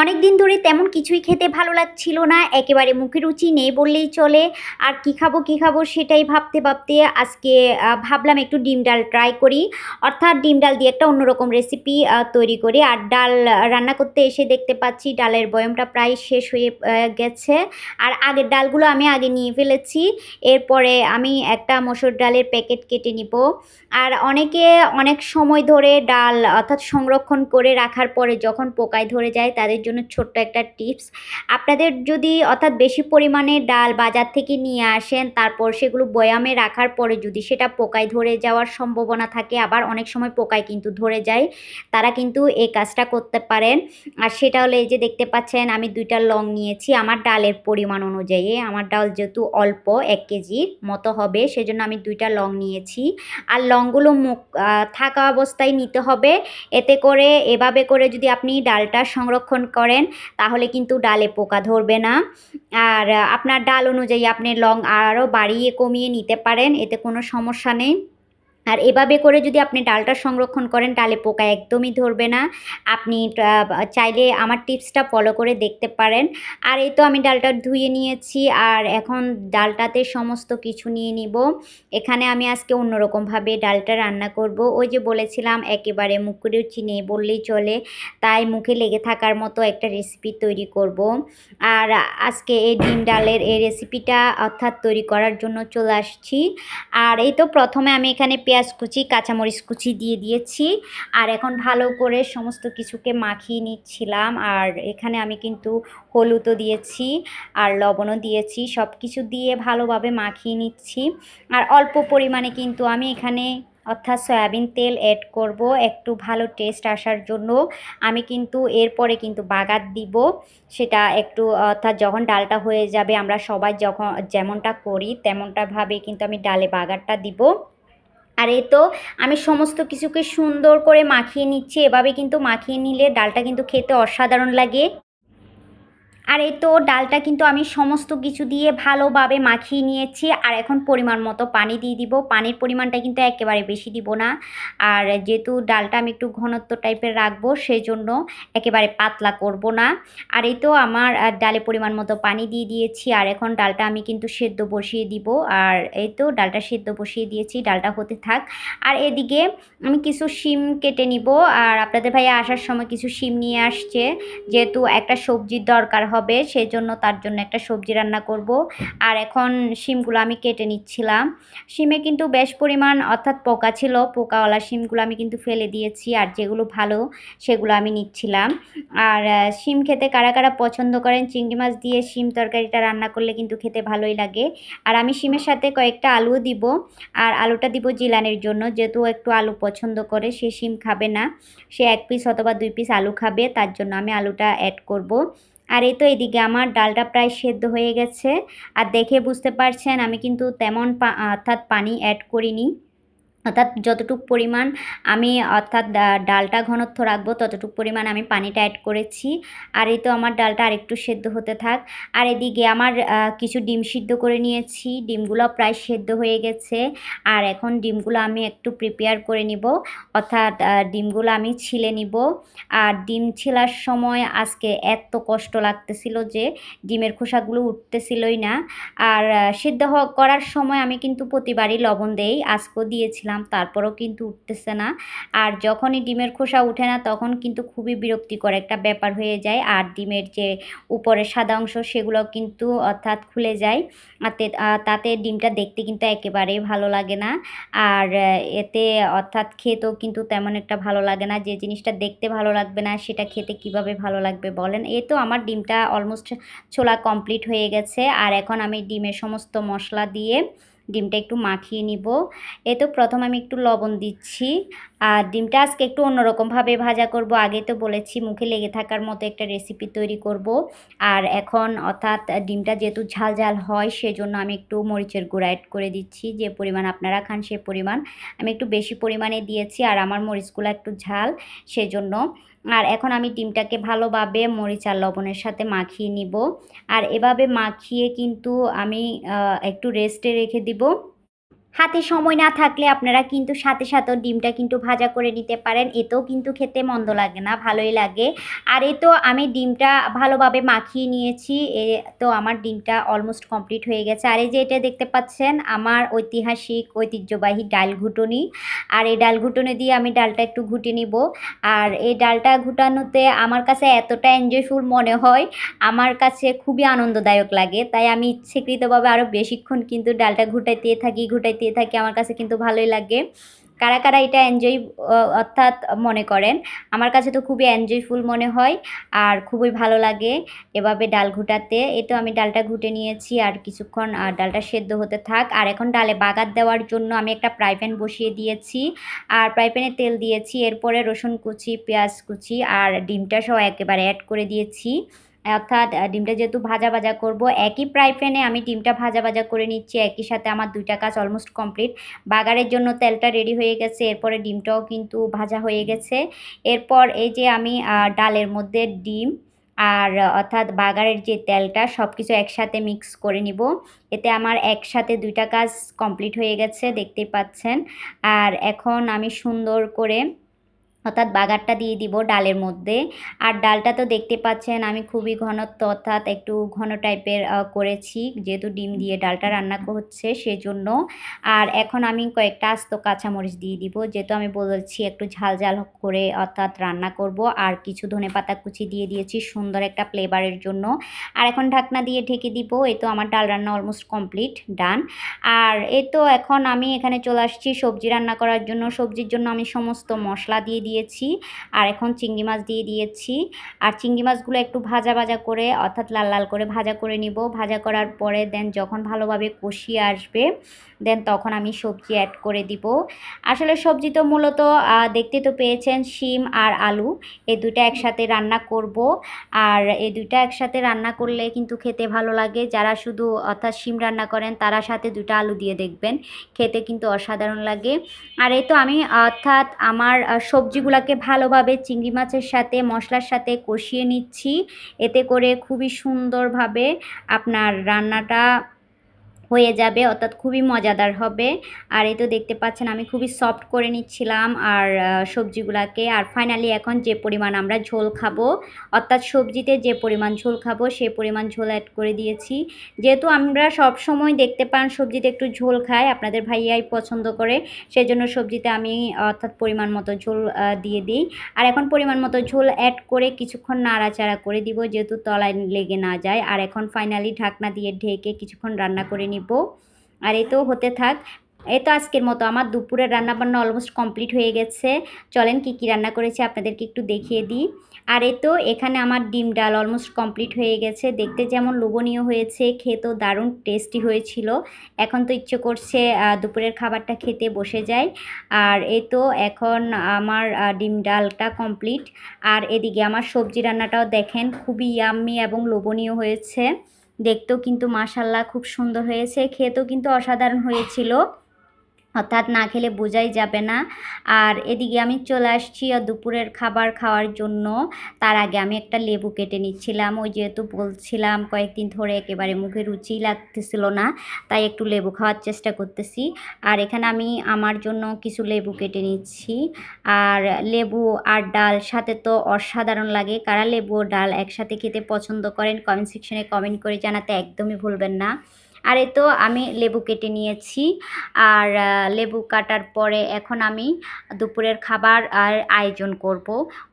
অনেক দিন ধরে তেমন কিছুই খেতে ভালো লাগছিল না, একেবারে মুখে রুচি নেই বললেই চলে। আর কি খাব কি খাব সেটাই ভাবতে ভাবতে আজকে ভাবলাম একটু ডিম ডাল ট্রাই করি। অর্থাৎ ডিম ডাল দিয়ে একটা অন্যরকম রেসিপি তৈরি করি। আর ডাল রান্না করতে এসে দেখতে পাচ্ছি ডালের বয়মটা প্রায় শেষ হয়ে গেছে। আর আগের ডালগুলো আমি আগে নিয়ে ফেলেছি। এরপরে আমি একটা মসুর ডালের প্যাকেট কেটে নিব। আর অনেকে অনেক সময় ধরে ডাল অর্থাৎ সংরক্ষণ করে রাখার পরে যখন পোকায় ধরে যায়, তাদের জন্য ছোট্ট একটা টিপস। আপনাদের যদি অর্থাৎ বেশি পরিমাণে ডাল বাজার থেকে নিয়ে আসেন, তারপর সেগুলো বয়ামে রাখার পরে যদি সেটা পোকায় ধরে যাওয়ার সম্ভাবনা থাকে, আবার অনেক সময় পোকায় কিন্তু ধরে যায়, তারা কিন্তু এই কাজটা করতে পারেন। আর সেটা হলো এই যে দেখতে পাচ্ছেন, আমি দুইটা লং নিয়েছি, আমার ডালের পরিমাণ অনুযায়ী। আমার ডাল যেহেতু অল্প, এক কেজির মতো হবে, সেজন্য আমি দুইটা লং নিয়েছি। আর লংগুলো মুখ থাকা অবস্থায় নিতে হবে, এতে করে, এভাবে করে যদি আপনি ডালটা সংরক্ষণ করেন, তাহলে কিন্তু ডালে পোকা ধরবে না। আর আপনার ডাল অনুযায়ী আপনি লং আরও বাড়িয়ে কমিয়ে নিতে পারেন, এতে কোনো সমস্যা নেই। আর এভাবে করে যদি আপনি ডালটা সংরক্ষণ করেন ডালে পোকা একদমই ধরবে না। আপনি চাইলে আমার টিপসটা ফলো করে দেখতে পারেন। আর এই তো আমি ডালটা ধুয়ে নিয়েছি, আর এখন ডালটাতে সমস্ত কিছু নিয়ে নিব। এখানে আমি আজকে অন্যরকমভাবে ডালটা রান্না করব। ওই যে বলেছিলাম, একেবারে মুখের চিনে বললেই চলে, তাই মুখে লেগে থাকার মতো একটা রেসিপি তৈরি করব। আর আজকে এই ডিম ডালের এই রেসিপিটা অর্থাৎ তৈরি করার জন্য চলে আসছি। আর এই তো প্রথমে আমি এখানে পেঁয়াজ কুচি, কাঁচামরিচ কুচি দিয়ে দিয়েছি। আর এখন ভালো করে সমস্ত কিছুকে মাখিয়ে নিচ্ছিলাম। আর এখানে আমি কিন্তু হলুদও দিয়েছি আর লবণও দিয়েছি। সব কিছু দিয়ে ভালোভাবে মাখিয়ে নিচ্ছি। আর অল্প পরিমাণে কিন্তু আমি এখানে অর্থাৎ সয়াবিন তেল অ্যাড করব। একটু ভালো টেস্ট আসার জন্য আমি কিন্তু এরপরে কিন্তু বাগার দিব। সেটা একটু অর্থাৎ যখন ডালটা হয়ে যাবে আমরা সবাই যখন যেমনটা করি তেমনটাভাবে কিন্তু আমি ডালে বাগারটা দিব। আর এ তো, আমি সমস্ত কিছুকে সুন্দর করে মাখিয়ে নিচ্ছি, এভাবে কিন্তু মাখিয়ে নিলে ডালটা কিন্তু খেতে অসাধারণ লাগে। আর এই তো ডালটা কিন্তু আমি সমস্ত কিছু দিয়ে ভালোভাবে মাখিয়ে নিয়েছি, আর এখন পরিমাণ মতো পানি দিয়ে দিব। পানির পরিমাণটা কিন্তু একেবারে বেশি দিব না। আর যেহেতু ডালটা আমি একটু ঘনত্ব টাইপের রাখব সেই জন্য একেবারে পাতলা করব না। আর এই তো আমার ডালে পরিমাণ মতো পানি দিয়ে দিয়েছি, আর এখন ডালটা আমি কিন্তু সেদ্ধ বসিয়ে দিব। আর এই তো ডালটা সেদ্ধ বসিয়ে দিয়েছি, ডালটা হতে থাক। আর এদিকে আমি কিছু শিম কেটে নিব। আর আপনাদের ভাইয়া আসার সময় কিছু শিম নিয়ে আসছে। যেহেতু একটা সবজির দরকার হবে, সেজন্য তার জন্য একটা সবজি রান্না করব। আর এখন শিমগুলো আমি কেটে নিচ্ছিলাম। শিমে কিন্তু বেশ পরিমাণ, অর্থাৎ পোকা ছিল, পোকাওয়ালা শিমগুলো আমি কিন্তু ফেলে দিয়েছি আর যেগুলো ভালো সেগুলো আমি নিচ্ছিলাম। আর শিম খেতে কারা কারা পছন্দ করেন, চিংড়ি মাছ দিয়ে শিম তরকারিটা রান্না করলে কিন্তু খেতে ভালোই লাগে। আর আমি শিমের সাথে কয়েকটা আলুও দিব। আর আলুটা দিব জিলানের জন্য, যেহেতু একটু আলু পছন্দ করে, সে শিম খাবে না। সে এক পিস অথবা দুই পিস আলু খাবে, তার জন্য আমি আলুটা অ্যাড করব। আর এই তো এদিকে আমার ডালটা প্রায় সেদ্ধ হয়ে গেছে। আর দেখে বুঝতে পারছেন, আমি কিন্তু তেমন অর্থাৎ পানি অ্যাড করিনি। অর্থাৎ যতটুকু পরিমাণ আমি, অর্থাৎ ডালটা ঘনত্ব রাখব, ততটুকু পরিমাণ আমি পানিটা অ্যাড করেছি। আর এই তো আমার ডালটা আরেকটু সেদ্ধ হতে থাক। আর এদিকে আমার কিছু ডিম সিদ্ধ করে নিয়েছি। ডিমগুলো প্রায় সেদ্ধ হয়ে গেছে। আর এখন ডিমগুলো আমি একটু প্রিপেয়ার করে নিব। অর্থাৎ ডিমগুলো আমি ছিলে নিব। আর ডিম ছিলার সময় আজকে এত কষ্ট লাগতেছিল যে ডিমের খোসাগুলো উঠতেছিলই না। আর সিদ্ধ করার সময় আমি কিন্তু প্রতিবারই লবণ দেই। আজকেও দিয়েছিলাম। তারপরেও কিন্তু উঠতেছে না। আর যখনই ডিমের খোসা উঠে না, তখন কিন্তু খুবই বিরক্তিকর একটা ব্যাপার হয়ে যায়। আর ডিমের যে উপরের সাদা অংশ, সেগুলো কিন্তু অর্থাৎ খুলে যায়। তাতে ডিমটা দেখতে কিন্তু একেবারেই ভালো লাগে না। আর এতে অর্থাৎ খেতেও কিন্তু তেমন একটা ভালো লাগে না। যে জিনিসটা দেখতে ভালো লাগবে না, সেটা খেতে কীভাবে ভালো লাগবে বলেন? এ তো আমার ডিমটা অলমোস্ট ছোলা কমপ্লিট হয়ে গেছে। আর এখন আমি ডিমের সমস্ত মশলা দিয়ে ডিমটা একটু মাখিয়ে নিব। এ তো প্রথম আমি একটু লবণ দিচ্ছি। আর ডিমটা আজকে একটু অন্যরকমভাবে ভাজা করব। আগে তো বলেছি মুখে লেগে থাকার মতো একটা রেসিপি তৈরি করব। আর এখন অর্থাৎ ডিমটা যেহেতু ঝাল ঝাল হয়, সেজন্য আমি একটু মরিচের গুঁড়া অ্যাড করে দিচ্ছি। যে পরিমাণ আপনারা খান সে পরিমাণ। আমি একটু বেশি পরিমাণে দিয়েছি আর আমার মরিচগুলো একটু ঝাল, সেজন্য আর এখন আমি ডিমটাকে ভালোভাবে মরিচ আর লবণের সাথে মাখিয়ে নিব। আর এভাবে মাখিয়ে কিন্তু আমি একটু রেস্টে রেখে দিব। হাতে সময় না থাকলে আপনারা কিন্তু সাথে সাথেও ডিমটা কিন্তু ভাজা করে নিতে পারেন। এতেও কিন্তু খেতে মন্দ লাগে না, ভালোই লাগে। আর এ তো আমি ডিমটা ভালোভাবে মাখিয়ে নিয়েছি, এ তো আমার ডিমটা অলমোস্ট কমপ্লিট হয়ে গেছে। আর এই যে এটা দেখতে পাচ্ছেন, আমার ঐতিহাসিক ঐতিহ্যবাহী ডাল ঘুটনি। আর এই ডাল ঘুটনি দিয়ে আমি ডালটা একটু ঘুটে নিব। আর এই ডালটা ঘুটানোতে আমার কাছে এতটা এনজয়ফুল মনে হয়, আমার কাছে খুবই আনন্দদায়ক লাগে। তাই আমি ইচ্ছেকৃতভাবে আরও বেশিক্ষণ কিন্তু ডালটা ঘুটাইতে থাকি, ঘুটাইতে থাকি, আমার কাছে কিন্তু ভালোই লাগে। কারা কারা এটা এনজয় অর্থাৎ মনে করেন, আমার কাছে তো খুবই এনজয়ফুল মনে হয় আর খুবই ভালো লাগে এভাবে ডাল ঘুটাতে। এই তো আমি ডালটা ঘুটে নিয়েছি আর কিছুক্ষণ ডালটা সেদ্ধ হতে থাক। আর এখন ডালে বাগার দেওয়ার জন্য আমি একটা ফ্রাই প্যান বসিয়ে দিয়েছি আর ফ্রাই প্যানে তেল দিয়েছি। এরপরে রসুন কুচি, পেঁয়াজ কুচি আর ডিমটা সহ একেবারে অ্যাড করে দিয়েছি। অর্থাৎ ডিমটা যেহেতু ভাজা ভাজা করব, একই ফ্রাই প্যানে আমি ডিমটা ভাজা ভাজা করে নিচ্ছি, একই সাথে আমার দুইটা কাজ অলমোস্ট কমপ্লিট বাগারের জন্য তেলটা রেডি হয়ে গেছে, এরপরে ডিমটাও কিন্তু ভাজা হয়ে গেছে। এরপর এই যে আমি ডালের মধ্যে ডিম আর, অর্থাৎ বাগারের যে তেলটা সব কিছু একসাথে মিক্স করে নিব। এতে আমার একসাথে দুইটা কাজ কমপ্লিট হয়ে গেছে, দেখতেই পাচ্ছেন। আর এখন আমি সুন্দর করে অর্থাৎ বাগারটা দিয়ে দিব ডালের মধ্যে। আর ডালটা তো দেখতে পাচ্ছেন আমি খুবই ঘনত্ব অর্থাৎ একটু ঘন টাইপের করেছি। যেহেতু ডিম দিয়ে ডালটা রান্না হচ্ছে সেজন্য। আর এখন আমি কয়েকটা আস্ত কাঁচামরিচ দিয়ে দিব। যেহেতু আমি বলেছি একটু ঝাল ঝাল করে অর্থাৎ রান্না করব। আর কিছু ধনে পাতা কুচি দিয়ে দিয়েছি সুন্দর একটা ফ্লেভারের জন্য। আর এখন ঢাকনা দিয়ে ঢেকে দিব। এই তো আমার ডাল রান্না অলমোস্ট কমপ্লিট ডান আর এই তো এখন আমি এখানে চলে আসছি সবজি রান্না করার জন্য। সবজির জন্য আমি সমস্ত মশলা দিয়ে দিয়েছি। আর এখন চিংড়ি মাছ দিয়ে দিয়েছি। আর চিংড়ি মাছগুলো একটু ভাজা ভাজা করে, অর্থাৎ লাল লাল করে ভাজা করে নিব। ভাজা করার পরে দেন যখন ভালোভাবে কষিয়ে আসবে, দেন তখন আমি সবজি অ্যাড করে দিব। আসলে সবজি তো মূলত দেখতে তো পেয়েছেন শিম আর আলু। এই দুটা একসাথে রান্না করব। আর এই দুইটা একসাথে রান্না করলে কিন্তু খেতে ভালো লাগে। যারা শুধু, অর্থাৎ শিম রান্না করেন, তারা সাথে দুটা আলু দিয়ে দেখবেন। খেতে কিন্তু অসাধারণ লাগে। আর এই তো আমি, অর্থাৎ আমার সবজিগুলোকে ভালোভাবে চিংড়ি মাছের সাথে, মশলার সাথে কষিয়ে নিচ্ছি। এতে করে খুবই সুন্দরভাবে আপনার রান্নাটা হয়ে যাবে, অর্থাৎ খুবই মজাদার হবে। আর এই তো দেখতে পাচ্ছেন, আমি খুবই সফট করে নিচ্ছিলাম। আর সবজিগুলাকে, আর ফাইনালি এখন যে পরিমাণ আমরা ঝোল খাব, অর্থাৎ সবজিতে যে পরিমাণ ঝোল খাব, সে পরিমাণ ঝোল অ্যাড করে দিয়েছি। যেহেতু আমরা সব সময় দেখতে পান সবজিতে একটু ঝোল খাই, আপনাদের ভাইয়াই পছন্দ করে, সেজন্য সবজিতে আমি, অর্থাৎ পরিমাণ মতো ঝোল দিয়ে দিই। আর এখন পরিমাণ মতো ঝোল অ্যাড করে কিছুক্ষণ নাড়াচাড়া করে দিব, যেহেতু তলায় লেগে না যায়। আর এখন ফাইনালি ঢাকনা দিয়ে ঢেকে কিছুক্ষণ রান্না করে নিই নিব। আর এই তো হতে থাক। এই তো আজকের মতো। আমার দুপুরের রান্নাবান্না অলমোস্ট কমপ্লিট হয়ে গেছে। চলেন কি কি রান্না করেছি আপনাদেরকে একটু দেখিয়ে দিই। আর এই তো এখানে আমার ডিম ডাল অলমোস্ট কমপ্লিট হয়ে গেছে। দেখতে যেমন লোভনীয় হয়েছে খেতেও দারুণ টেস্টি হয়েছিল। এখন তো ইচ্ছে করছে দুপুরের খাবারটা খেতে বসে যায় আর এই তো এখন আমার ডিম ডালটা কমপ্লিট আর এদিকে আমার সবজি রান্নাটাও দেখেন, খুবই ইয়াম্মি এবং লোভনীয় হয়েছে। দেখতেও কিন্তু মাসাল্লাহ খুব সুন্দর হয়েছে খেতেও কিন্তু অসাধারণ হয়েছিল। অর্থাৎ না খেলে বোঝাই যাবে না। আর এদিকে আমি চলে আসছি দুপুরের খাবার খাওয়ার জন্য। তার আগে আমি একটা লেবু কেটে নিচ্ছিলাম। ওই যেহেতু বলছিলাম, কয়েকদিন ধরে একেবারে মুখে রুচি লাগতেছিল না, তাই একটু লেবু খাওয়ার চেষ্টা করতেছি। আর এখানে আমি আমার জন্য কিছু লেবু কেটে নিচ্ছি। আর লেবু আর ডাল সাথে তো অসাধারণ লাগে। কারা লেবু ও ডাল একসাথে খেতে পছন্দ করেন, কমেন্ট সেকশনে কমেন্ট করে জানাতে একদমই ভুলবেন না। আর তো আমি লেবু কেটে নিয়েছি। আর লেবু কাটার পরে এখন আমি দুপুরের খাবার আর আয়োজন করব।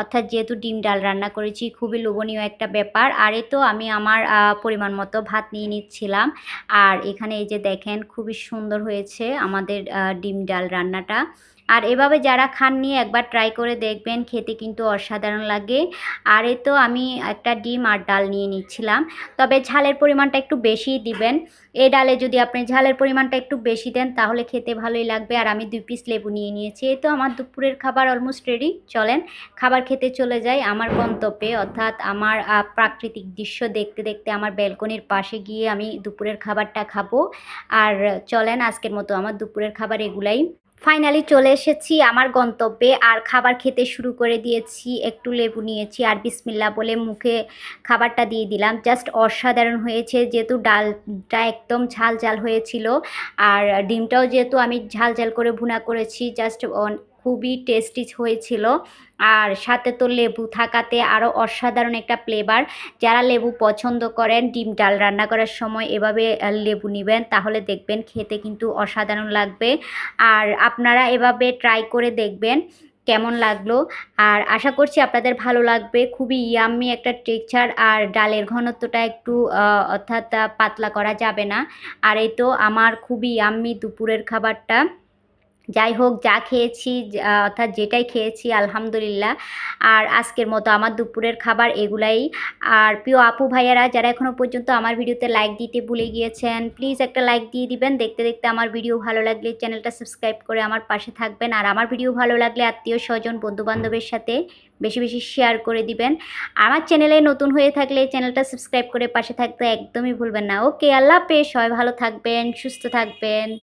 অর্থাৎ যেহেতু ডিম ডাল রান্না করেছি, খুবই লোভনীয় একটা ব্যাপার। আর তো আমি আমার পরিমাণ মতো ভাত নিয়ে নিচ্ছিলাম। আর এখানে এই যে দেখেন, খুবই সুন্দর হয়েছে আমাদের ডিম ডাল রান্নাটা। আর এভাবে যারা খাননি একবার ট্রাই করে দেখবেন, খেতে কিন্তু অসাধারণ লাগে। আর এ তো আমি একটা ডিম আর ডাল নিয়ে নিচ্ছিলাম। তবে ঝালের পরিমাণটা একটু বেশিই দিবেন। এ ডালে যদি আপনি ঝালের পরিমাণটা একটু বেশি দেন, তাহলে খেতে ভালোই লাগবে। আর আমি দুই পিস লেবু নিয়ে নিয়েছি। এই তো আমার দুপুরের খাবার অলমোস্ট রেডি চলেন, খাবার খেতে চলে যাই। আমার গন্তব্যে, অর্থাৎ আমার প্রাকৃতিক দৃশ্য দেখতে দেখতে আমার ব্যালকনির পাশে গিয়ে আমি দুপুরের খাবারটা খাব। আর চলেন, আজকের মতো আমার দুপুরের খাবার এগুলাই। ফাইনালি চলে এসেছি আমার গন্তব্যে আর খাবার খেতে শুরু করে দিয়েছি। একটু লেবু নিয়েছি আর বিসমিল্লা বলে মুখে খাবারটা দিয়ে দিলাম। জাস্ট অসাধারণ হয়েছে, যেহেতু ডালটা একদম ঝাল ঝাল হয়েছিল। আর ডিমটাও যেহেতু আমি ঝাল ঝাল করে ভুনা করেছি জাস্ট খুবই টেস্টি হয়েছিল। আর সাথে তো লেবু থাকাতে আরও অসাধারণ একটা ফ্লেভার যারা লেবু পছন্দ করেন, ডিম ডাল রান্না করার সময় এভাবে লেবু নেবেন, তাহলে দেখবেন খেতে কিন্তু অসাধারণ লাগবে। আর আপনারা এভাবে ট্রাই করে দেখবেন কেমন লাগল। আর আশা করছি আপনাদের ভালো লাগবে। খুবই ইয়াম্মি একটা টেক্সচার আর ডালের ঘনত্বটা একটু অর্থাৎ পাতলা করা যাবে না। আর এই তো আমার খুবই ইয়াম্মি দুপুরের খাবারটা। যাই হোক যা খেয়েছি অর্থাৎ যেটাই খেয়েছি, আলহামদুলিল্লাহ। আর আজকের মতো আমার দুপুরের খাবার এগুলাই। আর প্রিয় আপু ভাইয়ারা, যারা এখনও পর্যন্ত আমার ভিডিওতে লাইক দিতে ভুলে গিয়েছেন প্লিজ একটা লাইক দিয়ে দিবেন। দেখতে দেখতে আমার ভিডিও ভালো লাগলে চ্যানেলটা সাবস্ক্রাইব করে আমার পাশে থাকবেন। আর আমার ভিডিও ভালো লাগলে আত্মীয় স্বজন, বন্ধুবান্ধবের সাথে বেশি বেশি শেয়ার করে দিবেন। আমার চ্যানেলে নতুন হয়ে থাকলে চ্যানেলটা সাবস্ক্রাইব করে পাশে থাকতে একদমই ভুলবেন না। ওকে আল্লাহ হাফেজ। সবাই ভালো থাকবেন, সুস্থ থাকবেন।